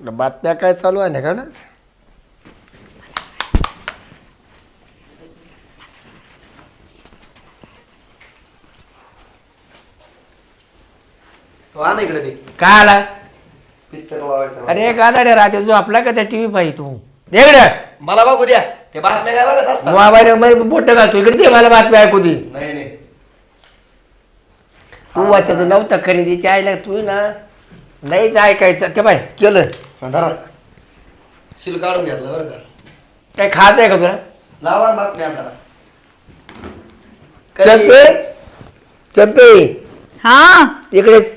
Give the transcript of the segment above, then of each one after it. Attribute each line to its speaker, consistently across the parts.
Speaker 1: बातम्या काय चालू आहे ना का ना
Speaker 2: वा ना इकडे ते.
Speaker 1: काय आला?
Speaker 2: पिक्चर लावायचा
Speaker 1: अरे गादाडे राहते जो आपला का त्या टीव्ही पाहिजे तू? इकडे.
Speaker 2: मला बघू द्या. ते बातम्या काय बघत असतात?
Speaker 1: मोबाईल मध्ये बोट घालतो इकडे दे मला बातम्या ऐकू दे.
Speaker 2: नाही नाही.
Speaker 1: तू वाचायचं नव्हतं खरेदीची आईला तू ना नाहीच ऐकायचं. ते बाय केलं.
Speaker 2: धरा. शिल काढून घेतलं बरं का?
Speaker 1: काय खायचं आहे का तुला?
Speaker 2: लावा ना बातम्या आता.
Speaker 1: चंपे चंपे
Speaker 3: हा.
Speaker 1: इकडेच.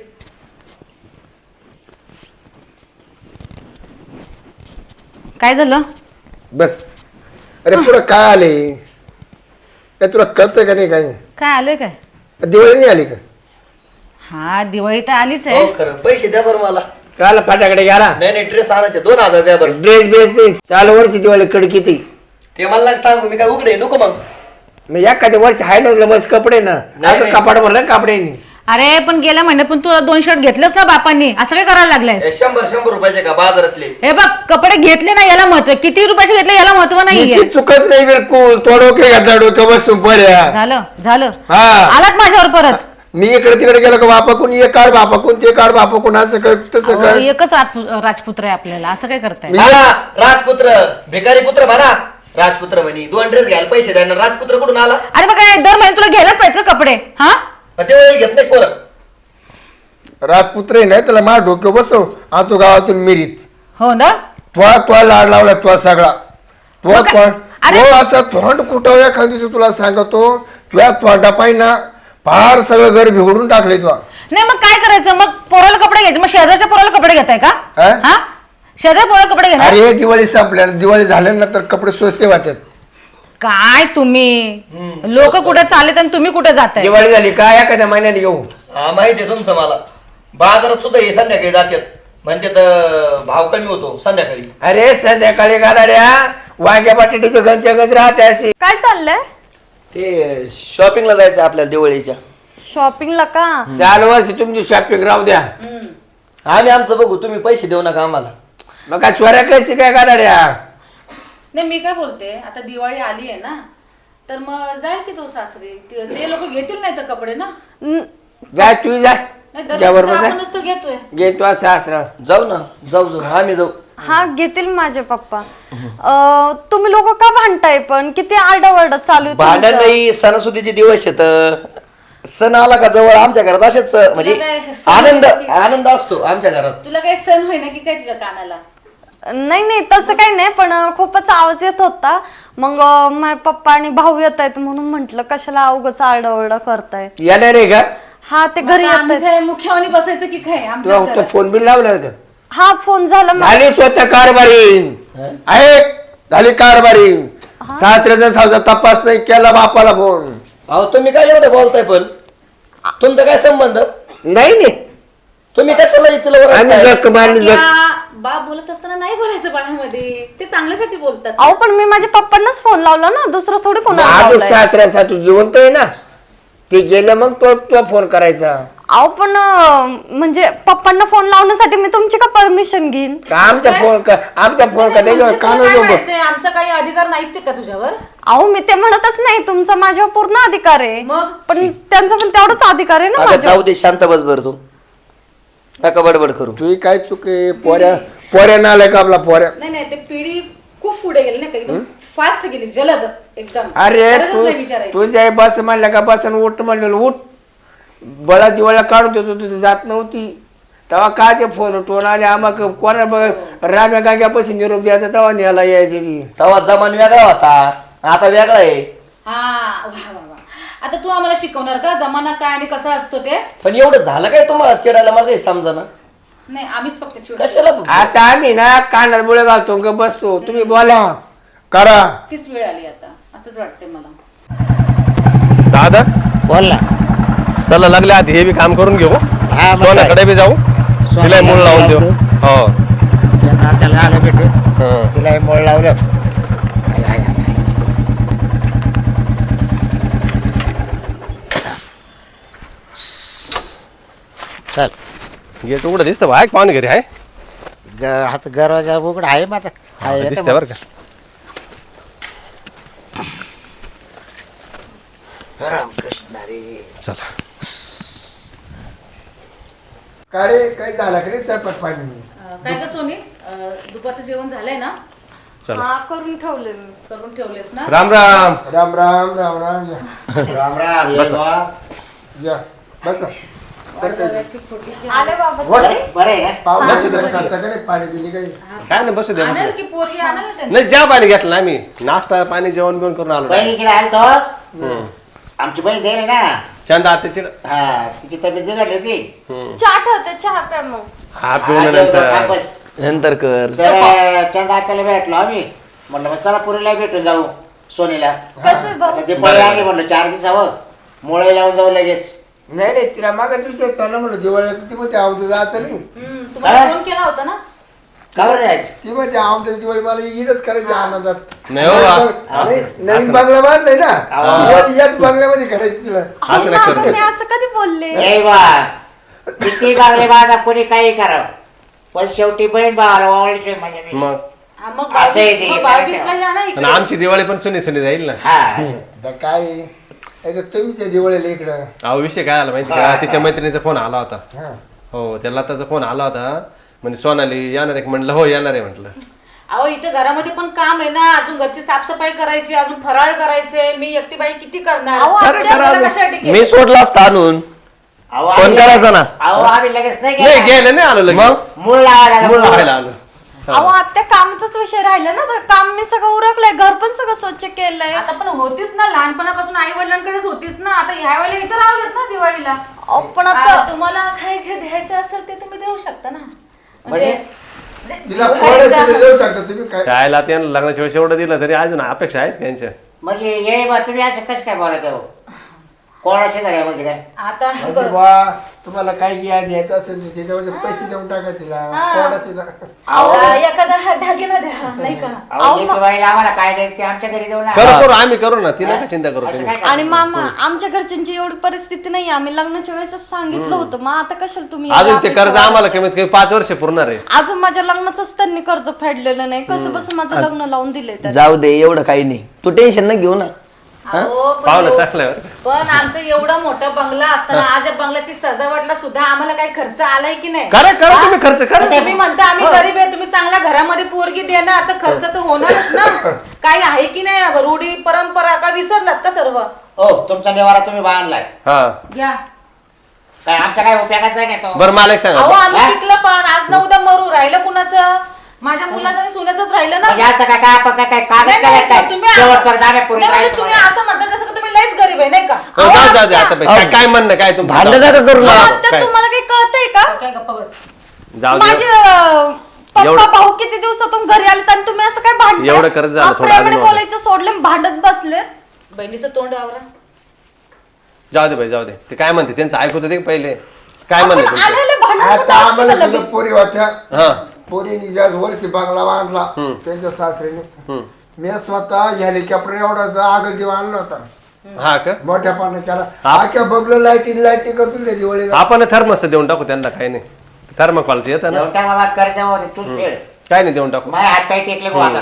Speaker 3: काय झालं?
Speaker 1: बस. अरे पुढं काय आले? काय तुला कळतंय का नाही काय?
Speaker 3: काय आलंय काय?
Speaker 1: दिवाळी नाही आली का?
Speaker 3: हा दिवाळी तर आलीच
Speaker 2: हो
Speaker 3: आहे
Speaker 2: खरं. पैसे द्या बरं मला.
Speaker 1: काल फाट्याकडे गेला.
Speaker 2: नाही नाही ड्रेस आणायचे. दोन हजार द्या बरं.
Speaker 1: ड्रेस बेस नाही. चालू वर्षी दिवाळी कडकी ती.
Speaker 2: ते मला नका सांगू मी काय उघडे नको मग.
Speaker 1: मग एखाद्या वर्षी आहे ना तुला बस कपडे ना.
Speaker 2: नाही,
Speaker 1: आता
Speaker 2: नाही.
Speaker 1: कपाट भरलं कपडे
Speaker 3: अरे पण गेल्या महिन्यात पण तू दोन शर्ट घेतलेस ना बापांनी. असं काय करायला लागलायस?
Speaker 2: हे शंभर शंभर रुपयाचे का बाजारातले?
Speaker 3: हे बघ कपडे घेतले ना याला महत्त्व. किती रुपयाचे घेतले याला महत्त्व नाहीये.
Speaker 1: हिची चुकच नाही बिलकुल. तो डोके घातला डोकं बसून पर्या
Speaker 3: झालं झालं.
Speaker 1: हा.
Speaker 3: आलात माझ्यावर परत.
Speaker 1: मी इकडे तिकडे गेलो का बापाकून? ये काढ बापाकून ते काढ बापाकून असं कर तसं
Speaker 3: अहो,
Speaker 1: कर.
Speaker 3: एकच राजपु- राजपुत्र आहे आपल्याला असं काय करताय?
Speaker 1: मी-
Speaker 2: हा, राजपुत्र भिकारी पुत्र म्हणा राजपुत्र म्हणी दोन ड्रेस घ्यायला पैसे द्या ना राजपुत्र कुठून आला?
Speaker 3: अरे मग काय दर महिन्यात तुला घ्यायलाच पाहिजे का कपडे? हा?
Speaker 2: ते वेळेला घेत नाही पोरं.
Speaker 1: राजपुत्र आहे ना त्याला मा डोकं बसव. आतो गावातून मिरीत.
Speaker 3: हो ना?
Speaker 1: त्वा त्वा लाड लावला त्वा सगळा. त्वा
Speaker 3: मग
Speaker 1: तोंड
Speaker 3: अरे-
Speaker 1: तो असा तोंड कुठं एखाद दिवशी तुला सांगतो तुझ्या तोंडा पाहिना फार सगळं घर बिघडून टाकले तुला
Speaker 3: नाही मग काय करायचं? मग पोराला कपडे घ्यायचे. मग शेजारच्या पोराला कपडे घेताय का?
Speaker 1: हा?
Speaker 3: हा? शेजार पोराला कपडे घेणार?
Speaker 1: अरे दिवाळी संपल्या. दिवाळी झाल्यानंतर कपडे स्वस्ते वाटतात.
Speaker 3: काय तुम्ही? लोक कुठे चाललेत आणि तुम्ही कुठे जाताय?
Speaker 1: दिवाळी झाली काय एखाद्या महिन्यात घेऊ
Speaker 2: हा माहिती आहे तुमचं मला. बाजारात सुद्धा हे संध्याकाळी जातात. म्हणते तर भाव कमी होतो संध्याकाळी.
Speaker 1: अरे संध्याकाळी गादाड्या वांग्या बटाट्याचे गंज गंज राहते अशी.
Speaker 4: काय चाललंय?
Speaker 2: ते शॉपिंगला जायचं आपल्याला दिवाळीच्या.
Speaker 4: शॉपिंगला का?
Speaker 1: चालू वर्षी तुमची शॉपिंग राहू द्या.
Speaker 2: आम्ही आमचं बघू तुम्ही पैसे देऊ नका आम्हाला.
Speaker 1: मग काय चोऱ्या कशी काय गादाड्या
Speaker 5: नाही मी काय बोलते आता दिवाळी आली आहे ना तर मग जाईल की तो सासरी? ते- ते लोक घेतील नाही तर कपडे ना?
Speaker 4: न-
Speaker 1: जाय तू
Speaker 5: नाही
Speaker 1: जाय
Speaker 5: आपणच तर घेतोय.
Speaker 1: घे तू सासरा.
Speaker 2: जाऊ ना जाऊ जाऊ. आम्ही जाऊ.
Speaker 4: हा घेतील माझे पप्पा. अं, तुम्ही लोक का भांडताय पण? किती आरडाओरडा चालू आहे
Speaker 2: भांडण
Speaker 4: तुमचं?
Speaker 2: नाही सणासुदीचे दिवस येत सण आला का जवळ आमच्या घरात असेच म्हणजे
Speaker 5: तुला काय सण
Speaker 2: आनंद आनंद असतो आमच्या घरात.
Speaker 5: तुला काही सण होईना की काय तुझ्या कानाला?
Speaker 4: नाही नाही तसं काही नाही पण अं, खूपच आवाज येत होता. मग अं, माझे पप्पा आणि भाऊ येत आहेत म्हणून म्हंटल कशाला अवघच आरडाओरडा करताय?
Speaker 1: येणार आहे का?
Speaker 4: हा ते घरी
Speaker 5: आता
Speaker 4: येत
Speaker 5: आम्ही
Speaker 4: आहेत.
Speaker 5: काय मुख्यावानी बसायचं की काय? आमच्या
Speaker 1: फोन बिल लावला का?
Speaker 4: हा फोन झाला मा-
Speaker 1: झाली स्वतः कारभारी आहे झाली कारभारी सासऱ्याचा सावजा तपास नाही केला बापाला फोन.
Speaker 2: अहो तुम्ही काय एवढं बोलताय पण? तुमचा काय संबंध?
Speaker 1: नाही नाही.
Speaker 2: तुम्ही कशाला तिला
Speaker 1: आम्ही
Speaker 2: ओरडताय?
Speaker 1: मारली
Speaker 5: बाप बोलत असताना नाही बोलायचं बाळामध्ये ते चांगल्यासाठी बोलतात.
Speaker 4: अहो पण मी माझ्या पप्पांनाच फोन लावला ना. दुसरं थोडी कोणाला
Speaker 1: आजू
Speaker 4: लावलाय.
Speaker 1: सासऱ्याचा तू जिवंत आहे ना. ते गेलं मग तो तो फोन करायचा.
Speaker 4: अहो पण अं, म्हणजे पप्पांना फोन लावण्यासाठी मी तुमची का परमिशन घेईन?
Speaker 1: का आमचा फोन का आमचा फोन का? त्याच्यावर
Speaker 5: म्हणजे तुला
Speaker 1: कान
Speaker 5: काय
Speaker 1: नको
Speaker 5: म्हणायचंय? आमचा काही अधिकार नाहीच आहे का तुझ्यावर?
Speaker 4: अहो मी ते म्हणतच नाही तुमचा माझ्यावर पूर्ण अधिकार आहे.
Speaker 5: मग?
Speaker 4: पण त्यांचा पण तेवढाच अधिकार आहे ना
Speaker 2: आता
Speaker 4: माझ्यावर.
Speaker 2: जाऊ दे शांत बस बर तू. नका बडबड करू.
Speaker 1: तुही काय चुक आहे? पोऱ्या पोऱ्या नालाय का आपला पोऱ्या?
Speaker 5: नाही नाही ते पिढी खूप पुढे गेली नाही का? एकदम फास्ट गेली जलद एकदम.
Speaker 1: अरे
Speaker 5: गरजच
Speaker 1: तू
Speaker 5: नाही विचारायची.
Speaker 1: तुझ्या बस म्हणलं का बस उठ म्हणलं उठ. बळा दिवाळ्या काढून देतो तुझी जात नव्हती. तेव्हा काय ते फोन टोन आले आम्हा कोणा बघ राम्या गाग्यापासून निरोप द्यायचा तेव्हा न्यायला यायची ती.
Speaker 2: तेव्हा जमान वेगळा होता. आता वेगळा आहे.
Speaker 5: हा वा वा वा. आता तू आम्हाला शिकवणार का? जमाना काय आणि कसा असतो ते?
Speaker 2: पण एवढं झालं काय तुम्हाला चिडायला? मला काही समजा ना.
Speaker 5: नाही आम्हीच फक्त चिडतो.
Speaker 2: कशाला?
Speaker 1: आता आम्ही ना कानात बुळे घालतो ग बसतो. तुम्ही बोला. करा.
Speaker 5: तीच वेळ आली आता. असंच वाटतंय मला.
Speaker 6: दादा?
Speaker 7: बोल ना.
Speaker 6: चला लागले आधी हे बी काम करून घेऊ.
Speaker 7: हा, मग
Speaker 6: सोन्याकडे बी जाऊ. तिला मूळ लावून देऊ. हो.
Speaker 7: चला चला आलं भेटू
Speaker 6: हं.
Speaker 7: तिला हे मोळ लावलं. आय, आय, आय, आय. चल.
Speaker 6: गेट उघडं दिसतं बाय पाहुणे घरी आहे
Speaker 7: ग- हात गरवाजा उघड आहे माझा. येतं
Speaker 6: दिसते बरं का?
Speaker 7: रामकृष्ण रे
Speaker 6: चला.
Speaker 3: का रे काही झाला का रे? स्वयंपाक पाणी
Speaker 5: अं, काय ग सोनी अं, दुपारचं जेवण झालंय ना?
Speaker 6: चला.
Speaker 4: हा करून ठेवले मी.
Speaker 5: करून ठेवलेस ना?
Speaker 6: राम राम.
Speaker 3: राम राम राम राम. या.
Speaker 7: राम राम ये बा.
Speaker 3: या. बसा.
Speaker 5: वाटाण्याची फोडणी घे.
Speaker 4: आले बाबा
Speaker 7: बरं? बरं. आहे ना
Speaker 3: पाहुण्याशी तर खाता का रे पाणी पिली काही?
Speaker 6: काय नाही बसू.
Speaker 5: की आणेल ना त्यांनी.
Speaker 6: नाही ज्या पाणी घेतलं ना आम्ही नाश्ता पाणी जेवण बिवण करून आलो
Speaker 7: बहीण इकडे आल तो
Speaker 6: हम्म.
Speaker 7: आमची बहीण द्यायला ना.
Speaker 6: चंदा
Speaker 7: हा तिची तब्येत बिघडली होती.
Speaker 4: चहा ठेवते चहा प्या मग.
Speaker 6: हा
Speaker 7: हा,
Speaker 6: पिऊन नंतर.
Speaker 2: कर.
Speaker 7: तर चंदा आत्याला भेटलो आम्ही. म्हणलं मग चला पुरीला भेटून जाऊ सोनीला.
Speaker 4: कसं
Speaker 7: आली म्हणलं चार दिवसावं मुळे लावून जाऊ लगेच.
Speaker 3: नाही नाही तिला मागा विषय चालला म्हणलं दिवाळीला ती म्हणते आवडतं जायचं नाही.
Speaker 5: हम्म, तुम्हाला
Speaker 7: काय?
Speaker 5: फोन केला होता ना?
Speaker 7: का बरं जायचं?
Speaker 3: ती म्हणते आवडतं दिवाळी मला इडच करायची आनंदात.
Speaker 6: नाही हो, आ-
Speaker 3: नाही, नवीन बंगला बांधलाय ना.
Speaker 7: हा.
Speaker 3: दिवाळी याच बंगल्यामध्ये करायची तिला.
Speaker 6: असं नाही
Speaker 4: बाबा,
Speaker 6: करू.
Speaker 4: मी असं कधी बोलले?
Speaker 7: ए बा किती बागले बाधा कोणी काही करावं? पण शेवटी बहीण भावाला नाही
Speaker 6: मग?
Speaker 5: हा, मग
Speaker 7: असं आहे ते.
Speaker 5: बावीस- मग बावीसला या ना
Speaker 6: आणि
Speaker 5: इकडे.
Speaker 6: आमची दिवाळी पण सुनी सुनी जाईल ना.
Speaker 7: हा. असं.
Speaker 3: आता काय? आहे, तर तुम्हीच्या दिवाळीला इकडं.
Speaker 6: अहो विषय काय आला माहिती
Speaker 7: हा,
Speaker 6: का?
Speaker 7: हा.
Speaker 6: तिच्या मैत्रिणीचा फोन आला होता.
Speaker 3: हा.
Speaker 6: हो त्याला त्याचा फोन आला होता. म्हणजे सोनाली येणार आहे? म्हणलं हो येणार आहे म्हटलं
Speaker 5: अहो इथे घरामध्ये पण काम आहे ना अजून घरची साफसफाई करायची अजून फराळ करायचे मी एकटी बाई किती करणार?
Speaker 2: मी सोडला असता आणून
Speaker 7: अहो,
Speaker 2: फोन
Speaker 7: आम्ही-
Speaker 2: करायचा ना.
Speaker 7: अहो आम्ही लगेच नाही
Speaker 6: नाही
Speaker 7: गेलो.
Speaker 6: गेलं नाही आलो लगेच
Speaker 7: मूळ लावायला
Speaker 6: मूळ
Speaker 7: लागलो.
Speaker 6: लावायला आलो
Speaker 4: अहो आत्या कामाचाच विषय राहिला ना तर काम मी सगळं उरकलंय घर पण सगळं स्वच्छ केलंय
Speaker 5: आता पण होतीच ना लहानपणापासून आई वडिलांकडेच होतीच ना आता ह्या वेळेला इथं राहिलेत ना दिवाळीला
Speaker 4: अहो, पण आता
Speaker 5: आता तुम्हाला काय जे द्यायचं असेल ते तुम्ही देऊ शकता ना म्हणजे
Speaker 3: तिला
Speaker 5: म्हणजे
Speaker 3: देऊ शकता तुम्ही काय?
Speaker 6: त्याला त्यानं लग्नाच्या वेळेस एवढं दिलं तरी अजून अपेक्षा आहेच का यांच्या.
Speaker 7: म्हणजे ये बा तुम्ही असं कसं काय बोलत हो कोणाशी झाल्या म्हणजे काय?
Speaker 5: आता
Speaker 3: म्हणजे बा तुम्हाला काय घ्या द्यायचं असेल तर त्याच्यावरचे पैसे देऊन टाका तिला. कोणाशी दा-
Speaker 5: अहो, एखादा हा दागिना द्या नाही का?
Speaker 7: अहो आम्हाला काय द्यायचं ते आमच्या घरी देऊ ना.
Speaker 6: करू करू आम्ही करू ना. ती नका चिंता करू
Speaker 7: असं
Speaker 6: तुम्ही?
Speaker 7: काय करता?
Speaker 4: आणि मामा आमच्या घरच्यांची एवढी परिस्थिती नाही आम्ही लग्नाच्या वेळेसच सांगितलं होतं. मग आता कशाला तुम्ही
Speaker 6: अजून ते कर्ज आम्हाला कमीत कमी पाच वर्ष पुरणार आहे
Speaker 4: अजून माझ्या लग्नाचंच त्यांनी कर्ज फेडलेलं नाही. कसं बस माझं लग्न लावून दिलंय त्यांनी.
Speaker 2: जाऊ दे एवढं काही नाही. तू टेन्शन न घेऊ ना.
Speaker 5: अहो, पण एव-
Speaker 6: का?
Speaker 5: पण आमचं एवढा मोठा बंगला असताना आज या बंगल्याची सजावटला सुद्धा आम्हाला काही खर्च आलाय की नाही?
Speaker 6: करा करा तुम्ही खर्च करा
Speaker 5: तुम्ही. म्हणता आम्ही गरीब आहे तुम्ही चांगल्या घरामध्ये पोरगी देणार आता खर्च तर होणारच ना. काही आहे की नाही रूढी परंपरा का विसरलात का सर्व?
Speaker 7: ओ तुमचा निवारा तुम्ही बांधलाय.
Speaker 6: हा.
Speaker 5: घ्या.
Speaker 7: काय आमच्या काय उपयोगाचा का तो?
Speaker 6: बरं मला एक
Speaker 5: अहो
Speaker 6: सांगा
Speaker 5: आम्ही? पिकलं पण. आज ना उद्या मरू. राहिलं कुणाचं? माझ्या मुलाचं आणि सुनेचंच राहिलं ना?
Speaker 7: म्हणजे असं काय काय आपण काय काय कागद
Speaker 5: नाही,
Speaker 7: काय
Speaker 5: नाही,
Speaker 7: काय?
Speaker 5: तुम्ही असं-
Speaker 7: शेवटपर्यंत आम्ही पुरी
Speaker 5: नाही, म्हणजे तुम्ही असं म्हणता जसं का तुम्ही लयच गरीब आहे नाही का?
Speaker 6: हो, जाऊ जाऊ दे आता बाई. काय काय म्हणणं काय तुमचं
Speaker 2: भांडण नका करू ना
Speaker 6: काय?
Speaker 4: तुम्हाला काही कळतंय का?
Speaker 5: काय गप्पा बस.
Speaker 6: जाऊ दे.
Speaker 4: माझे अं, पप्पा
Speaker 6: एवढं-
Speaker 4: भाऊ किती दिवसातून घरी आले आणि तुम्ही असं काय भांडताय?
Speaker 6: एवढं
Speaker 4: हा,
Speaker 6: थोडं
Speaker 4: प्रेमाने
Speaker 6: अजून वाढलं.
Speaker 4: बोलायचं सोडले आणि भांडत बसले.
Speaker 5: बहिणीचं तोंड आवरा.
Speaker 6: जाऊ दे बाई जाऊ दे. ते काय म्हणते? त्यांचं ऐकू दे पहिले. काय
Speaker 4: आपण
Speaker 6: म्हणते तुमचं?
Speaker 4: आलेले भांडण
Speaker 3: आता
Speaker 4: कुठं असतं
Speaker 3: आम्हाला
Speaker 4: का
Speaker 3: सुद्धा
Speaker 4: लगेच?
Speaker 3: पोरी होत्या
Speaker 6: हा.
Speaker 3: पोरीने ज्या वर्षी बंगला बांधला त्यांच्या सासरीने. मी स्वतः हेलिकॉप्टर एवढा आगल दिवा आणला होता.
Speaker 6: हा का?
Speaker 3: मोठ्या पानं आख्या बघलं लाईटी लाईटी करतो त्या दिवाळीला.
Speaker 6: आपण थर्मस देऊन टाकू त्यांना काही नाही. थर्मकॉलचे येतं ना?
Speaker 7: बाबा तू खेळ
Speaker 6: काय नाही देऊन टाकू.
Speaker 7: हात पाय टेकले बुवा आता.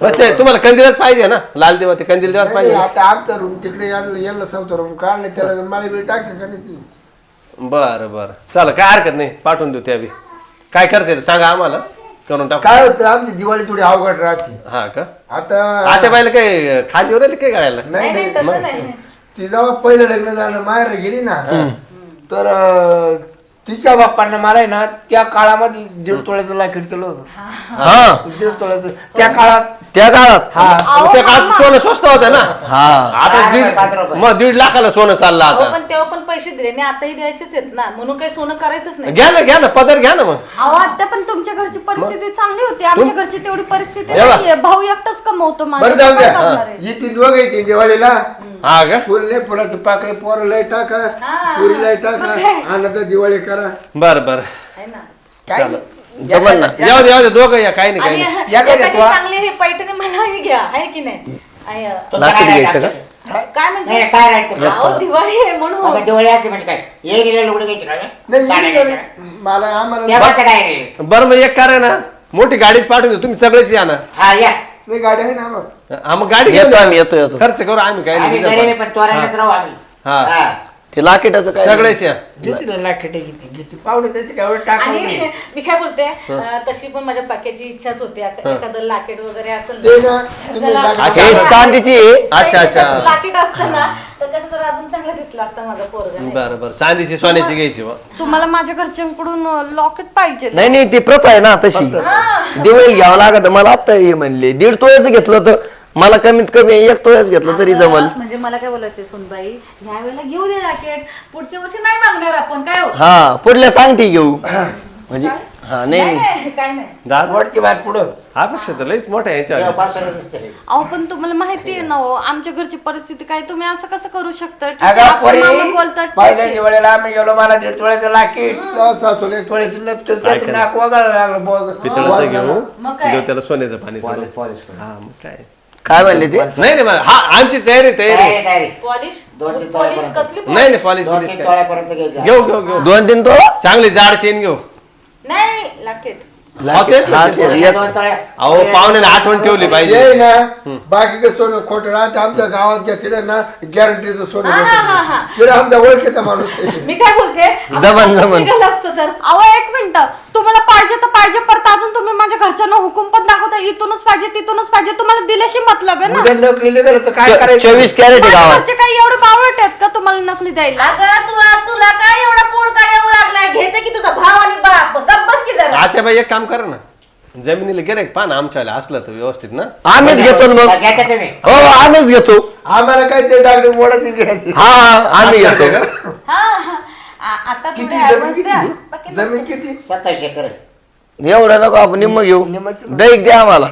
Speaker 6: बस ते तुम्हाला कंदीलच पाहिजे ना? लाल दिवा ते कंदील दिवाच
Speaker 3: नाही,
Speaker 6: पाहिजे.
Speaker 3: आता आमचा रूम तिकडे यायला यायला सवता रूम काढले त्याला माळी बिळी टाकशील का नाही ती?
Speaker 6: बरं बरं. चला काय हरकत नाही. पाठवून देऊ त्या बी काय करायचं सांगा आम्हाला. करून टाकू.
Speaker 3: काय होतं आमची दिवाळी थोडी अवघड राहते.
Speaker 6: हा का?
Speaker 3: आता
Speaker 6: आता पाहिलं काय खाली उरायला काय करायला
Speaker 3: नाही
Speaker 5: नाही
Speaker 3: नाही.
Speaker 5: तसं नाही.
Speaker 3: ती जेव्हा पहिलं लग्न झालं माहेर गेली ना तर अं, तिच्या बाप्पांना मला आहे ना त्या काळामध्ये दीड तोळ्याचं लाकीट केलं होतं.
Speaker 2: हा.
Speaker 3: दीड तोळ्याचं. त्या काळात
Speaker 2: त्या काळात?
Speaker 3: हा.
Speaker 6: त्या काळात सोनं स्वस्त होतं ना?
Speaker 2: हा.
Speaker 6: आता दीड
Speaker 7: रुपये.
Speaker 6: मग दीड लाखाला सोनं चाललं
Speaker 5: अहो
Speaker 6: आता.
Speaker 5: पण तेव्हा पण पैसे दिले. नाही आताही द्यायचेच आहेत ना. म्हणून काही सोनं करायचंच नाही.
Speaker 6: घ्या ना घ्या ना. पदर घ्या ना मग.
Speaker 4: अहो आत्या पण तुमच्या घरची परिस्थिती चांगली होती. आमच्या घरची तेवढी परिस्थिती
Speaker 6: एवढा?
Speaker 4: नाहीये. भाऊ एकटाच कमवतो माझा
Speaker 3: बरं जाऊ
Speaker 4: काय
Speaker 3: द्या
Speaker 4: आहे?
Speaker 3: ही. ती दोघ येते दिवाळीला.
Speaker 6: हा का?
Speaker 3: फुल फुलाचे पाकळे पोरं लय टाका.
Speaker 5: हा.
Speaker 3: पुरी लय टाका. आनंद दिवाळी करा.
Speaker 6: बरं बरं.
Speaker 5: आहे ना.
Speaker 3: काय
Speaker 2: जमल ना.
Speaker 6: जाऊ दे जाऊ दे दोघं या. काही नाही काही
Speaker 5: आणि
Speaker 6: नाही.
Speaker 3: या काय
Speaker 5: एखादी
Speaker 3: देतो, हा?
Speaker 5: चांगली हे पैठणी मला हे घ्या. आहे की नाही? आहे, अं,
Speaker 7: काय
Speaker 6: घ्यायचं
Speaker 7: काय
Speaker 6: का?
Speaker 5: काय? म्हणजे
Speaker 7: नाही काय राहत
Speaker 5: अहो दिवाळी आहे म्हणून.
Speaker 7: आता दिवाळी असते म्हणजे काय? ये गेले लुगडे घ्यायचे काय
Speaker 3: नाही
Speaker 7: साड्या
Speaker 3: इकडे
Speaker 7: घ्यायच्या.
Speaker 3: मला आम्हाला
Speaker 7: तेव्हाचं काय रे?
Speaker 6: बरं मग एक करा ना. मोठी गाडीच पाठवून देऊ. तुम्ही सगळेच या ना.
Speaker 7: हा या.
Speaker 3: नाही गाडी आहे ना
Speaker 6: हा, मग गाडी घेऊन
Speaker 2: येतो. आम्ही येतो येतो.
Speaker 6: खर्च करू आम्ही काय
Speaker 7: आम्ही
Speaker 6: नाही
Speaker 7: गरीब आहे, पण तोरायलाच राहू आम्ही.
Speaker 6: हा.
Speaker 7: हा.
Speaker 2: ते लाकेटाचं काय
Speaker 6: सगळेच या.
Speaker 3: घेते ना लाखेटे घेते घेते. पावडे तसे काय एवढं
Speaker 5: आणि मी काय बोलते अं, तशी पण माझ्या पाक्याची इच्छाच होती. एका- एखादं लाकेट वगैरे असेल
Speaker 3: ते
Speaker 5: ना,
Speaker 3: तुम्ही
Speaker 2: हे चांदीची आहे?
Speaker 6: अच्छा अच्छा.
Speaker 5: लाकेट असतं ना तर कसं तर अजून चांगलं दिसलं असतं माझा पोरगा.
Speaker 6: बरं बरं. चांदीची सोन्याची घ्यायची बा.
Speaker 4: तुम्हाला माझ्या घरच्यांकडून लॉकेट पाहिजे.
Speaker 2: नाही नाही ती प्रथा आहे ना तशी. दिवाळी घ्यावं लागत मला आता हे म्हणले. दीड तोळ्याचं घेतलं तर मला कमीत कमी एक तोळ्याच घेतलं तरी जमल.
Speaker 5: म्हणजे मला काय बोलायचंय सुनबाई ह्या वेळेला घेऊ दे राकेट. पुढच्या वर्षी नाही मागणार आपण काय हो?
Speaker 2: हा पुढल्या सांगते घेऊ. म्हणजे हा नाही
Speaker 5: नाही,
Speaker 2: नाही.
Speaker 5: नाही, काय नाही.
Speaker 6: दादा
Speaker 3: बात पुढं.
Speaker 6: हा पेक्षा तर लईच मोठा आहे. याच्या.
Speaker 4: अहो पण तुम्हाला माहिती आहे ना हो, आमच्या घरची परिस्थिती काय? तुम्ही असं कसं करू शकता? ठीक आहे,
Speaker 3: अगं
Speaker 4: आपले
Speaker 3: पोरी
Speaker 4: मामा बोलतात. ठीक
Speaker 3: पहिल्या
Speaker 4: आहे.
Speaker 3: दिवाळीला आम्ही गेलो मला दीड तोळ्याचं लाकीट सासूला एक तोळ्याची नथ त्याचं नाक वगायला लागलं बोज
Speaker 6: पितळाचं घेऊ.
Speaker 5: मग काय?
Speaker 6: देऊ त्याला सोन्याचं पाणी सोडू.
Speaker 7: पॉलिश पॉलिश करून.
Speaker 6: हा मग काय?
Speaker 2: काय म्हणले ते?
Speaker 6: नाही नाही मला- हा आमची तयारी तयारी.
Speaker 7: तयारी तयारी.
Speaker 5: पॉलिश?
Speaker 7: दोन तीन
Speaker 5: पॉलिश
Speaker 7: तोळ्यापर्यंत.
Speaker 5: कसली
Speaker 6: नाही? नाही पॉलिश
Speaker 7: दोन
Speaker 6: पॉलिश
Speaker 7: तीन
Speaker 6: काय?
Speaker 7: तोळ्यापर्यंत घ्यायचे.
Speaker 6: घेऊ घेऊ घेऊ.
Speaker 2: दोन तीन तोळा?
Speaker 6: चांगली जाड चेन घेऊ.
Speaker 5: नाही लाकेट.
Speaker 6: हा, तेच ना, तेच
Speaker 2: ते
Speaker 6: ना.
Speaker 2: एक-
Speaker 7: दोन तोळ्या
Speaker 6: अहो पाहुण्याने आठवण ठेवली पाहिजे.
Speaker 3: जे ना. बाकी सोनं खोटं राहते आमच्या गावात घ्या तिथे ना गॅरंटीचं सोनं
Speaker 5: हा, हा, हा, हा.
Speaker 3: भेटतं. तिथे आमचा ओळखीचा माणूस आहे.
Speaker 5: मी काय बोलते?
Speaker 2: जमन, जमन.
Speaker 5: निघालं असतं तर.
Speaker 4: अहो एक मिनिट. तुम्हाला पाहिजे तर पाहिजे परत अजून तुम्ही माझ्या घरच्यांना हुकूम पण दाखवता. इथूनच पाहिजे तिथूनच पाहिजे. तुम्हाला दिल्याशी मतलब आहे ना.
Speaker 3: उद्या नोकरीला गेलं तर काय करायचं?
Speaker 2: चोवीस कॅरेट आहे
Speaker 4: माझ्या
Speaker 2: गावात.
Speaker 4: घरचे काही एवढे बावळट आहेत का तुम्हाला नकली द्यायला?
Speaker 5: अगं तुला तुला काय एवढा पोळ काय येऊ लागलाय? घेते की तुझा भाव आणि बाप. गप्प बस की जरा.
Speaker 6: आता बाई एक काम करा ना. जमिनीला गिरायक पहा ना आमच्या असलं तर व्यवस्थित ना.
Speaker 2: आम्हीच घेतो ना मग.
Speaker 7: घ्यायचा तुम्ही.
Speaker 2: हो आम्हीच घेतो.
Speaker 3: आम्हाला काय ते डागडे मोडाचे घ्यायचे
Speaker 2: हा आम्ही घेतो.
Speaker 6: का?
Speaker 5: हा हा. आ- आता
Speaker 3: किती जमीन
Speaker 5: द्या
Speaker 3: किती?
Speaker 5: बाकी
Speaker 3: जमीन किती?
Speaker 7: सत्तावीस एकर
Speaker 2: एवढं नको आपण निम्म घेऊ.
Speaker 3: निम्माची-
Speaker 2: दैक द्या आम्हाला.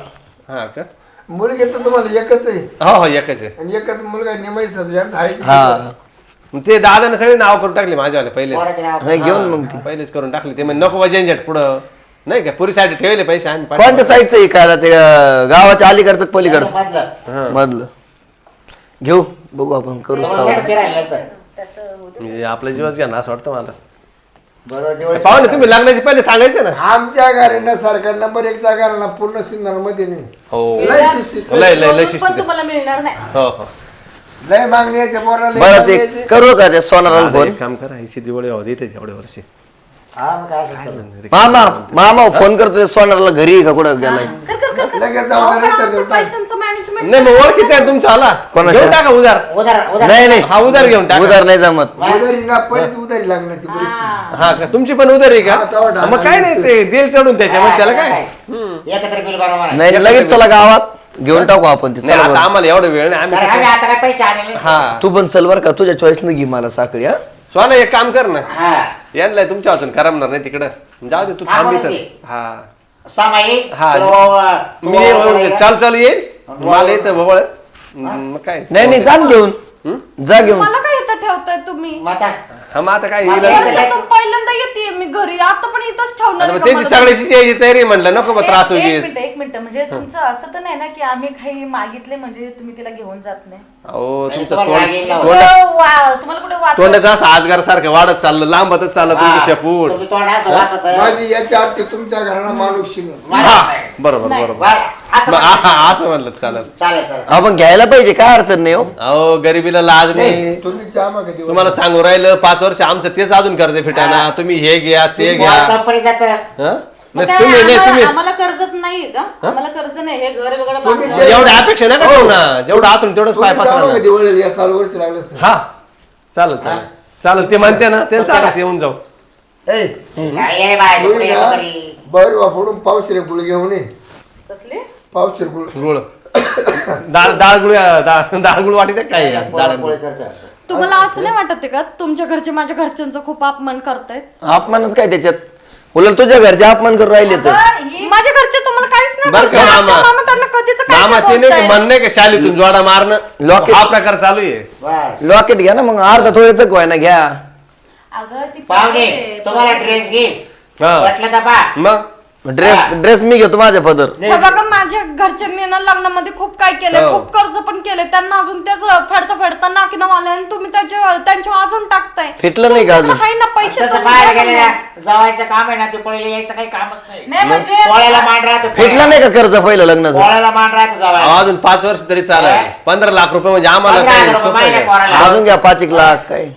Speaker 6: हा का?
Speaker 3: मुलगी तर तुम्हाला एकच आहे.
Speaker 6: हो हो एकच आहे.
Speaker 3: आणि एकच मुलगा निमाई आहे?
Speaker 2: हा.
Speaker 6: मग ते दादाने सगळे नाव करून टाकले माझ्यावाले पहिले
Speaker 7: पोराचे नाव
Speaker 2: नाही घेऊन मग ते.
Speaker 6: पहिलेच करून टाकले ते. म्हणजे नको बा झंझट पुढं. नाही का? पुरीसाठी ठेवले पैसे आम्ही.
Speaker 2: कोणत्या साईडचं इकायला ते अं, गावाच्या अलीकडचं का पलीकडचं
Speaker 7: मधलं.
Speaker 2: मधलं. घेऊ बघू आपण करू
Speaker 7: तुम्हाला
Speaker 2: सवय.
Speaker 7: कुठं फिरायला जायचं?
Speaker 6: म्हणजे आपला जीवच घ्या ना असं वाटतं मला.
Speaker 7: बरोबर
Speaker 6: पाहुणे तुम्ही लग्नाचे पहिले सांगायचं ना?
Speaker 3: आमच्या घरांना सरकार नंबर एकचा घरांना पूर्ण सिन्नरमध्ये नाही.
Speaker 6: हो.
Speaker 3: लय शिस्तीत.
Speaker 6: लय लय लय
Speaker 5: पण
Speaker 6: शिस्त
Speaker 5: तुम्हाला मिळणार नाही.
Speaker 6: हो हो.
Speaker 3: लय मागणी याच्या पोराला लय
Speaker 2: बरं
Speaker 3: मागणी
Speaker 2: ते
Speaker 3: यायची.
Speaker 2: करू का
Speaker 6: दादा,
Speaker 2: फोन
Speaker 6: एक काम करा हिची दिवाळी दे त्याच्या एवढ्या वर्षी.
Speaker 7: हा मग काय असेल तर.
Speaker 2: मामा मामा फोन करतो सोनारला घरी आहे का कुठं? गेलाय.
Speaker 3: लगेच जाऊ
Speaker 4: अहो,
Speaker 3: दे
Speaker 4: पण
Speaker 3: रे सर
Speaker 4: आमचं
Speaker 3: देऊ.
Speaker 4: पैशांचं मॅनेजमेंट
Speaker 6: नाही मग ओळखीचा आहे तुमचा आला.
Speaker 2: कोणाच्या?
Speaker 6: घेऊन टाका उधार.
Speaker 7: उधार उधार.
Speaker 2: नाही नाही.
Speaker 6: हा उधार घेऊन टाका.
Speaker 2: उधार नाही जमत.
Speaker 3: उधारी ना पहिलीच उधारी लागण्याची परिस्थिती.
Speaker 6: हा का? तुमची पण उधार आहे का?
Speaker 3: हा, तेवढं
Speaker 6: मग काय नाही ते देल चढून त्याच्यामध्ये त्याला काय?
Speaker 7: एकत्र बिल बनवा
Speaker 2: नाही लगेच चला गावात. घेऊन टाकू आपण ते
Speaker 6: नाही
Speaker 2: चला
Speaker 6: आता
Speaker 2: बरं.
Speaker 6: आम्हाला एवढं वेळ नाही. आम्ही कसं-
Speaker 7: आता काय पैसे आणले
Speaker 6: हा.
Speaker 2: तू पण चल बरं का तुझ्या चॉईस न घे मला साखळी हा.
Speaker 6: सोना एक काम कर ना.
Speaker 7: हा.
Speaker 6: यांना तुमच्या वाचून करमणार नाही तिकडं. जाऊ दे तू
Speaker 7: थांब.
Speaker 6: इथं हा.
Speaker 7: सामाई
Speaker 6: हा. मी चाल चाल येईल मला येतं बवळ मग काय?
Speaker 2: नाही नाही जा ना घेऊन. जा घेऊन.
Speaker 4: मला काय इथं ठेवताय तुम्ही?
Speaker 7: मग आता
Speaker 6: हा मग आता काय
Speaker 7: मला
Speaker 4: पहिल्यांदा येते मी घरी. आता पण इथंच ठेवणार
Speaker 6: अरे
Speaker 4: आहे
Speaker 6: मग
Speaker 4: का
Speaker 6: त्यांची
Speaker 4: मला?
Speaker 6: सगळ्याची यायची तयारी म्हणलं नको मग त्रास होईल
Speaker 5: मिनिट एक मिनिट. म्हणजे तुमचं असं तर नाही ना की आम्ही काही मागितले म्हणजे तुम्ही तिला घेऊन जात नाही.
Speaker 6: अहो तुमचं
Speaker 7: तुम्हाला ना.
Speaker 6: तोंड
Speaker 5: वा- तुम्हाला कुठे वाच
Speaker 6: तोंडाचं असं आजगार सारखं वाढत चाललं लांबतच चाललं
Speaker 7: हा,
Speaker 6: तुमची शेपूट.
Speaker 7: तुमचं तोंड असं वासत आहे.
Speaker 3: माझी याच्या अर्थ तुमच्या घराला
Speaker 6: हा बरोबर. बरोबर.
Speaker 7: असं
Speaker 6: मग
Speaker 7: म्हणा.
Speaker 6: आ- हा, असं म्हणलं. चालेल.
Speaker 7: चालेल चालेल.
Speaker 2: आपण घ्यायला पाहिजे काय अडचण नाही हो.
Speaker 6: अहो गरिबीला लाज नाही.
Speaker 3: तुम्ही मागा
Speaker 6: तुम्हाला सांगू राहिलं पाच वर्ष आमचं तेच अजून कर्ज फिटाना तुम्ही हे घ्या ते घ्या.
Speaker 7: कंपनी जात.
Speaker 6: हं?
Speaker 5: मग
Speaker 6: नाही,
Speaker 5: काय
Speaker 6: तुम्ही नाही तुम्ही.
Speaker 5: आम्हाला कर्जच नाहीये का? आम्हाला कर्ज नाही हे घर वगैरे
Speaker 3: तुम्ही
Speaker 5: बांधलं.
Speaker 3: जे-
Speaker 6: एवढ्या अपेक्षा नका ठेवू ना जेवढं आतून तेवढंच पाय
Speaker 3: तुम्ही चहा मागा
Speaker 6: पसरा
Speaker 3: दिवाळीला या चालू वर्ष लागलं असतं.
Speaker 6: हा. चालेल चालेल. चालेल ते म्हणते ना ते चालत येऊन जाऊ.
Speaker 3: ए,
Speaker 7: काय आहे बाय
Speaker 3: तुम्ही
Speaker 7: तुकडे
Speaker 3: ना
Speaker 7: येतो घरी.
Speaker 3: बरं वा फोडून पावशेर गुळ घेऊन ये.
Speaker 5: कसले?
Speaker 3: पावशेर गुळ
Speaker 6: गुळ डाळ डाळ गुळ डाळ डाळ गुळ वाटते काय डाळ
Speaker 7: पोळी.
Speaker 4: तुम्हाला असं नाही वाटत आहे का तुमच्या घरचे माझ्या घरच्यांचा खूप अपमान करतायत
Speaker 2: अपमानच काय त्याच्यात उलट तुझ्या घरचे अपमान करून राहिले तर
Speaker 5: ही
Speaker 4: माझ्या घरचे तुम्हाला काहीच नाही
Speaker 6: बरं का
Speaker 4: बोलत.
Speaker 6: मामा?
Speaker 4: आता मामा त्यांना कधीच काय
Speaker 6: मामा
Speaker 4: नाही
Speaker 6: ते नाही
Speaker 4: बोलताय.
Speaker 6: म्हण नाही का शालीतून जोडा मारणं
Speaker 2: Locket.
Speaker 6: हा प्रकार चालू आहे
Speaker 7: बस.
Speaker 2: लॉकेट घ्या ना मग अर्धा थोडेच ना घ्या
Speaker 5: अगं ती
Speaker 7: पाहुणे
Speaker 5: आहे,
Speaker 7: तुम्हाला ड्रेस घे
Speaker 6: हा.
Speaker 7: वाटलं तर पा
Speaker 6: मग
Speaker 2: ड्रेस ड्रेस मी घेतो माझ्या पदर
Speaker 4: हे बघा माझ्या घरच्यांनी ना लग्नामध्ये खूप काय केलंय
Speaker 6: हो.
Speaker 4: खूप कर्ज पण केले त्यांना अजून त्याच फेडता फेडता नाकीनं आले आणि तुम्ही त्याच्या त्यांच्यावर अजून टाकताय.
Speaker 2: फिटलं नाही का अजून?
Speaker 4: तुमच्याकडे आहे ना पैसे
Speaker 7: तसं बाहेर जवायचं काम आहे ना ते पहिले यायचं काही कामच नाही.
Speaker 5: नाही म्हणजे
Speaker 7: पोळ्याला मान राहतो
Speaker 2: फिटलं नाही का कर्ज पहिलं लग्नाचं?
Speaker 7: पोळ्याला मान राहतो जवाय
Speaker 6: अजून पाच वर्ष तरी चालेल. पंधरा लाख रुपये म्हणजे आम्हाला
Speaker 7: पंधरा
Speaker 6: काय
Speaker 7: हजार रुपये
Speaker 6: सोपं
Speaker 7: महिना
Speaker 6: आहे का?
Speaker 7: पोराला.
Speaker 2: अजून घ्या पाच एक लाख काय?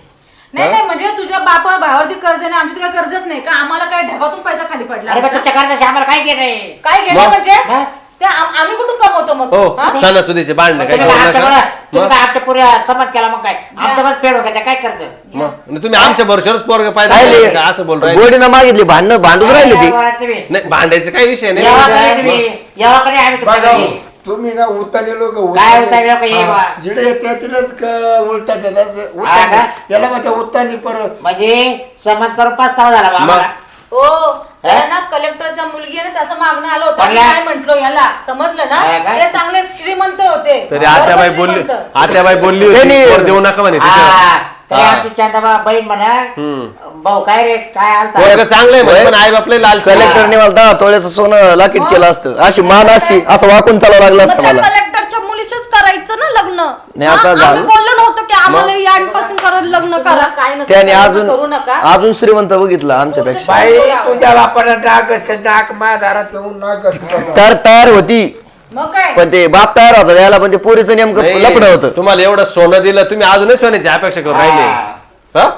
Speaker 5: नाही नाही म्हणजे तुझ्या बापा भावावरती कर्ज आहे आणि आमच्या तुला कर्जच नाही. का आम्हाला काय ढगातून पैसा खाली पडला?
Speaker 7: अरे बा
Speaker 5: आमचा?
Speaker 7: तुमच्या कर्जाशी आम्हाला काय घेणं आहे?
Speaker 5: काय गेलं
Speaker 6: मग?
Speaker 5: म्हणजे?
Speaker 7: हा?
Speaker 5: ते आम- आम्ही कुठून कमवतो मग?
Speaker 6: हो
Speaker 5: हा?
Speaker 6: सणासुदीचे भांडणं काय
Speaker 7: तुम्ही
Speaker 6: करू
Speaker 7: काय
Speaker 6: नका
Speaker 7: तुम्ही? काय आमच्या पुऱ्या समज केला मग काय? आमच्या मग फेड होता काय कर्ज?
Speaker 6: मग? आणि तुम्ही आमच्या भरोश्यावरच पोरग पाहिजे
Speaker 2: राहिले
Speaker 6: का? असं बोल राहिले?
Speaker 2: गोडीनं मागितली भांडण भांडून राहिली ती.
Speaker 7: तुम्ही
Speaker 6: नाही भांडायचं काही विषय नाही.
Speaker 7: यावाकडे तुम्ही यावाकडे आम्ही
Speaker 3: बघा.
Speaker 7: तुमच्या घरी.
Speaker 3: तुम्ही ना उतारे लोक
Speaker 7: काय उतारे लोकं हे बा?
Speaker 3: जिडे येते तिथेच उलटा देतात असं
Speaker 7: हा?
Speaker 3: याला मग त्या उतानी परत
Speaker 7: म्हणजे समज करून पस्तावा झाला बा आम्हाला.
Speaker 5: हो त्याला ना कलेक्टरच्या मुलगी आहे ना त्याचं मागणं आलं होतं? काय म्हंटलो याला समजलं ना
Speaker 7: काय?
Speaker 5: ते चांगले श्रीमंत होते
Speaker 6: तरी आत्याबाई बोलली
Speaker 5: श्रीमंत.
Speaker 6: आत्याबाई बोलली होती पोर देऊ नका म्हणे.
Speaker 7: हा, तरी. आमची चंदाबा बहीण म्हणा भाऊ काय रे काय आलता?
Speaker 6: पोरगं चांगलं आहे म्हणे, पण आई बापले लाल
Speaker 2: कलेक्टरने मला दहा तोळ्याचं सोनं लाकीट केलं असतं. अशी मान अशी असं वाकून चालावं लागलं
Speaker 4: मग
Speaker 2: असतं
Speaker 4: त्या
Speaker 2: मला.
Speaker 4: कलेक्टरच्या मुलीशीच करायचं ना लग्न.
Speaker 2: नाही,
Speaker 4: हा?
Speaker 2: आता
Speaker 4: आम्ही
Speaker 2: झालं.
Speaker 4: बोललो नव्हतं की आम्हाला यानपासून करत लग्न करा.
Speaker 5: काय नसेल
Speaker 2: त्याने अजून
Speaker 5: करू नका.
Speaker 2: अजून श्रीमंत बघितलं आमच्यापेक्षा.
Speaker 3: बाई तुझ्या बापाला डाक असते डाक माझ्या दारात येऊन नाक असतं.
Speaker 2: तर तयार होती.
Speaker 5: मग काय?
Speaker 2: पण ते बाप तयार होता त्याला पण ते पोरीचं नेमकं लपड होतं.
Speaker 6: तुम्हाला एवढं सोनं दिलं तुम्ही अजूनही सोन्याची अपेक्षा करून राहिले. हा?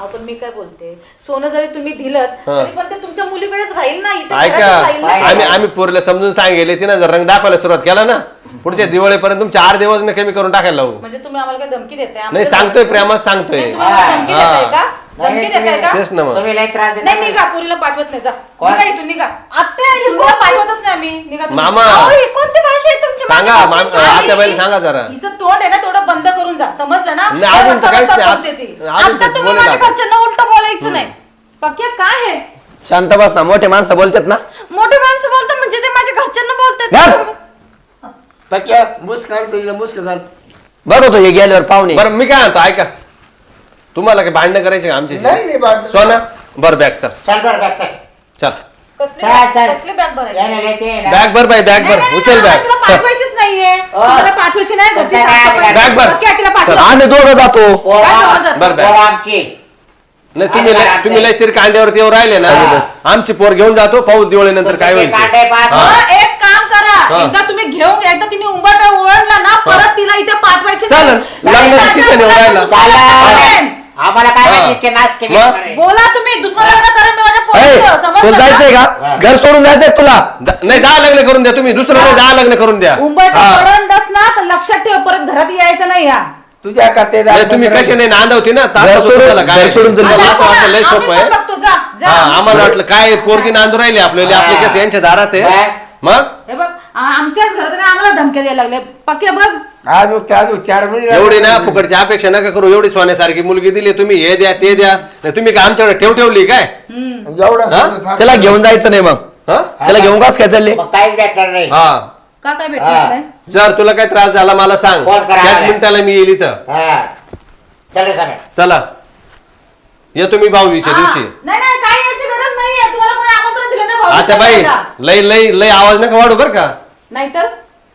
Speaker 5: अहो, पण मी काय बोलते? सोनं जरी तुम्ही दिलं तरी पण ते तुमच्या मुलीकडेच राहील ना इथे
Speaker 6: ऐका
Speaker 5: घरातच राहील ना. ते.
Speaker 6: आम्ही आम्ही पोरीला समजून सांगेले तिनं जर रंग दाखवायला सुरुवात केला ना पुढच्या दिवाळीपर्यंत तुमचे आठ दिवस कमी करून टाकायला लावू.
Speaker 5: म्हणजे तुम्ही आम्हाला काय धमकी देताय?
Speaker 6: नाही
Speaker 5: आम्हाला
Speaker 6: सांगतोय प्रेमात सांगतोय.
Speaker 5: नाही, तुम्ही आम्हाला धमकी. देताय का? धमकी
Speaker 7: नाही,
Speaker 5: देताय का?
Speaker 6: तेच ना मग.
Speaker 7: तुम्ही लय त्रास देता.
Speaker 5: नाही निघा पुरीला पाठवत नाही जा.
Speaker 7: कोण?
Speaker 5: निघा इथून निघा.
Speaker 4: आत्या ही
Speaker 5: सुनला पाठवतच नाही आम्ही. निघा तुम्ही.
Speaker 6: मामा.
Speaker 4: अहो, ही कोणती भाषा आहे तुमची?
Speaker 6: सांगा माम- सांगा जरा.
Speaker 5: हिचं तोंड आहे ना तेवढं बंद जा समजलं ना?
Speaker 6: नाही अजून तर
Speaker 5: वरचा
Speaker 6: काहीच
Speaker 5: वरचा
Speaker 6: नाही.
Speaker 5: बोलते ती.
Speaker 6: आत- अजून
Speaker 4: आता
Speaker 6: तर
Speaker 4: तुम्ही माझ्या. घरच्यांना उलट बोलायचं नाही.
Speaker 5: पक्या काय आहे
Speaker 2: शांत बस ना मोठे माणसं बोलतात ना.
Speaker 4: मोठी माणसं बोलतात म्हणजे ते माझ्या घरच्यांना. बोलतात.
Speaker 3: पक्या मुस्क घाल तिला मुस्क घाल.
Speaker 2: बघतो हे गेल्यावर पाहुणे.
Speaker 6: बरं मी काय म्हणतो ऐका. तुम्हाला काय भांडणं करायचे का आमची
Speaker 3: नाही नाही भांडण.
Speaker 6: सोना बरं बॅग चल.
Speaker 7: चल बरं बॅग चल.
Speaker 6: चल.
Speaker 5: कसली
Speaker 7: चल, चल.
Speaker 5: कसली बॅग भरायची
Speaker 7: नाही, नाही, ते ना.
Speaker 6: बॅग भर बाई बॅग
Speaker 5: नाही,
Speaker 6: भर
Speaker 5: नाही,
Speaker 6: उचल
Speaker 5: नाही,
Speaker 6: बॅग
Speaker 5: तिला पाठवायचीच नाहीये तिला पाठवायची नाही घरची
Speaker 7: तुमच्या
Speaker 5: साफसफाई.
Speaker 6: बॅग भर.
Speaker 5: पक्या तिला
Speaker 2: चल
Speaker 5: पाठवा
Speaker 2: आम्ही दोघं जातो
Speaker 7: पोरं-
Speaker 5: काय आवाज आहे?
Speaker 6: बरं बॅग
Speaker 7: पोरं आमची
Speaker 6: नाही तुम्ही लय-
Speaker 7: आमच्या-
Speaker 6: तुम्ही लय तरी कांड्यावरती येऊन राहिले ना आमची पोर घेऊन जातो पाऊस दिवाळी नंतर काय
Speaker 7: तुमचे
Speaker 6: होईल ते.
Speaker 7: कांडे पाहतो.
Speaker 6: हा.
Speaker 5: मग एक काम करा
Speaker 6: हा.
Speaker 5: एकदा तुम्ही घेऊन एकदा तिने उंबरठा ओळखला ना परत तिला इथे पाठवायची
Speaker 6: चालेल.
Speaker 5: नाही.
Speaker 6: लग्नाची व्हायला.
Speaker 7: आम्हाला काय. माहिती इतके केले
Speaker 6: मग?
Speaker 5: बोला तुम्ही दुसरं लग्न करेन मी माझ्या
Speaker 2: ए,
Speaker 5: पोरीचं
Speaker 2: तुला
Speaker 5: समजलं
Speaker 2: जायचंय? का? घर सोडून जायचंय का तुला.
Speaker 6: द- नाही दहा लग्न करून द्या तुम्ही. दुसरं नाही दहा लग्न करून द्या.
Speaker 5: उंबरठा
Speaker 6: हा.
Speaker 5: पडून तर लक्षात ठेव परत घरात यायचं नाही या
Speaker 3: तुझ्या करते
Speaker 6: नाही, तुम्ही कसे नाही नांदवती ना?
Speaker 2: घर सोडून-
Speaker 6: तुम्हाला काय?
Speaker 2: घर सोडून
Speaker 6: मला असं वाटलं लय सोपं आहे.
Speaker 5: बघतो, जा, जा.
Speaker 6: आम्हाला वाटलं काय पोरगी नांदू राहिली आपल्याला आपले. कसे यांच्या दारात आहे. मग?
Speaker 5: हे बघ आ- आमच्याच घरात ना आम्हाला धमक्या द्यायला लागले. पक्के बघ.
Speaker 3: आज आज चार महिने
Speaker 6: एवढी ना फुकटची अपेक्षा नका करू. एवढी सोन्यासारखी मुलगी दिली तुम्ही हे द्या ते द्या. नाही, तुम्ही काय आमच्याकडे ठेव ठेवली काय?
Speaker 3: एवढं
Speaker 6: हा?
Speaker 2: त्याला घेऊन जायचं नाही मग.
Speaker 6: हा?
Speaker 2: त्याला घेऊन कास काय चालले?
Speaker 7: मग काहीच भेटणार नाही.
Speaker 6: हा.
Speaker 5: का काय
Speaker 7: हा.
Speaker 6: जर तुला काही त्रास झाला मला सांग.
Speaker 7: फोन करा.
Speaker 6: त्याच मिनिटाला मी येईल इथं.
Speaker 7: हा. चल रे साम्या.
Speaker 6: चला. येतो मी भाऊवीच्या दिवशी.
Speaker 5: नाही नाही काही याची गरज नाहीये. तुम्हाला कोणी आमंत्रण दिलं ना
Speaker 6: आता बाई लय लय लय आवाज नका वाढू बर का.
Speaker 5: नाहीतर?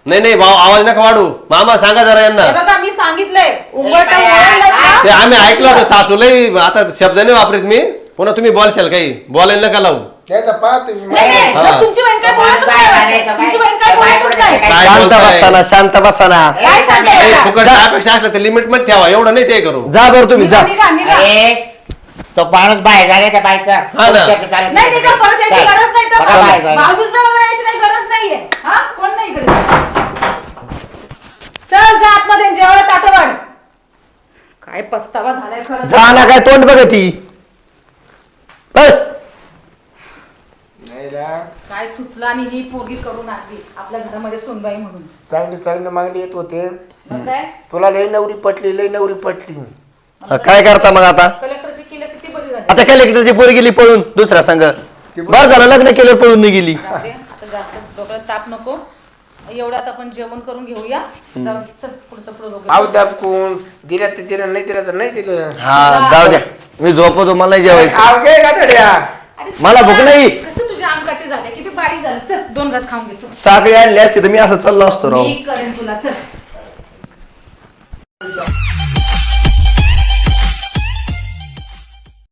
Speaker 6: नाही नाही भाऊ आवाज नका वाढू. मामा सांगा जरा यांना.
Speaker 5: हे बघा मी सांगितलंय. उंबरठा ना?
Speaker 6: ते आम्ही ऐकलं होतं सासू. लय आता शब्द नाही वापरत मी. पुन्हा तुम्ही बोलशाल काही. बोलायला नका लावू.
Speaker 3: त्याचं पाहा तुम्ही
Speaker 5: नाही, नाही,
Speaker 6: हा.
Speaker 5: मग तुमची बहीण काय बोलतच
Speaker 7: बाय, बाय,
Speaker 5: नाही.
Speaker 7: बाय,
Speaker 5: तुमची
Speaker 7: बाय,
Speaker 5: बहीण काय
Speaker 7: बाय,
Speaker 5: बोलतच
Speaker 7: बाय,
Speaker 5: नाही.
Speaker 7: बाय.
Speaker 6: काय
Speaker 2: शांत
Speaker 6: बोलताय?
Speaker 2: बसताना शांत बसताना
Speaker 5: काय
Speaker 7: ए,
Speaker 5: सांगताय
Speaker 6: नाही,
Speaker 5: आता?
Speaker 6: फुकट अपेक्षा असलं तर लिमिटमध्ये ठेवा. एवढं नाही ते करू.
Speaker 2: जा बरं तुम्ही जा.
Speaker 5: निघा निघा निघा.
Speaker 7: अरे तो माणूस बाहेर झाले त्या बाईचा
Speaker 6: हा ना.
Speaker 7: शब्द चालत
Speaker 5: नाही निघा परत यायची
Speaker 7: चल.
Speaker 5: गरज नाही
Speaker 7: बघा बाहेर
Speaker 5: तर
Speaker 7: जायला.
Speaker 5: भाऊबीजला वगैरे यायची नाही गरज नाहीये. हा? कोण नाही इकडे? चल जा आतमध्ये जेवायला ताटं वाढ काय पस्तावा झालाय खरं
Speaker 2: ना काय तोंड बघ ती. ए,
Speaker 3: नाही ला.
Speaker 5: काय सुचलं आणि ही पोरगी करून आणली आपल्या घरामध्ये सोनबाई म्हणून.
Speaker 3: चांगली चांगली मागणी येत होते.
Speaker 5: मग काय?
Speaker 3: तुला लई नवरी पटली लई नवरी पटली.
Speaker 2: काय करता मग आता?
Speaker 5: कलेक्टरची केली असती ती बरी झाली
Speaker 2: आता कलेक्टरची पोरी गेली पळून दुसऱ्या संघ बर झालं लग्न केलं पळून नाही गेली.
Speaker 5: जाऊ दे, आता जास्त डोक्याला ताप नको. एवढं आता आपण जेवण करून घेऊया. जाऊ, चल पुढचं पुढं बघूया.
Speaker 3: आव दाबकून दिल्या तर दिलं नाही दिलं तर नाही दिलं.
Speaker 2: हा जाऊ द्या. मी झोपतो मला नाही जेवायचं.
Speaker 3: आव घे का तड्या
Speaker 5: अरे
Speaker 2: मला भूक नाही.
Speaker 5: कसं तुझ्या अंगकाठी झाले किती बारीक झालं. चल दोन घास खाऊन घे. चल.
Speaker 2: साखळी आणली असती तर मी असं चाललो असतो राव.
Speaker 5: मी करेन तुला. चल.